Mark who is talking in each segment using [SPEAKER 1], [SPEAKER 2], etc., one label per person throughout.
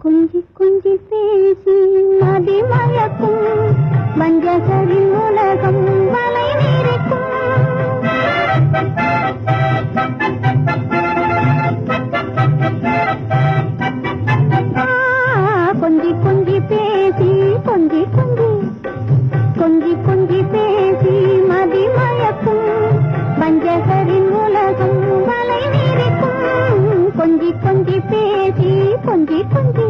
[SPEAKER 1] கொஞ்சி கொஞ்சி பேசி நதி மயக்கும் மஞ்சகளின் உலகம் மலை
[SPEAKER 2] పొంగి పొంగి.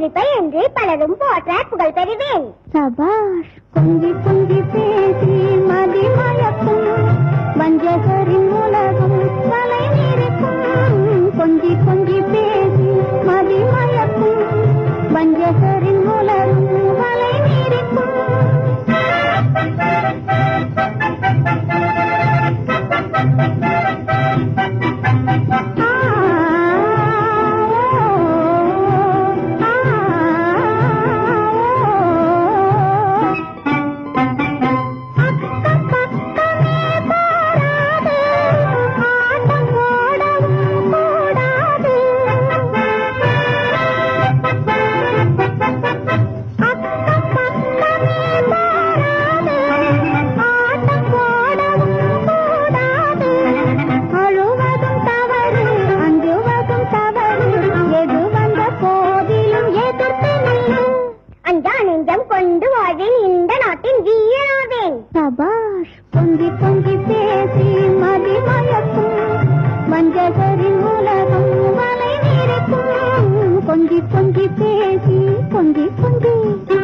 [SPEAKER 2] பொங்கி பெயன்று பலரும் போற்ற புகழ் பெறுவேன்
[SPEAKER 1] சபாஷ் பொங்கி பொங்கி பேசி மதி மயக்கும் வஞ்சகரின் உலகம் தலை நிற்கும் பொங்கி பொங்கி பேசி மதி மயக்கும் வஞ்சகரின் உலகம் தலை நிற்கும் Thank you. పొంగి
[SPEAKER 2] పొంగి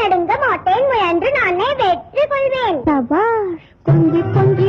[SPEAKER 2] நடுங்க மாட்டேன் முயன்று நானே வெற்றி கொள்வேன்.
[SPEAKER 1] சபாஷ் கொஞ்சி கொஞ்சி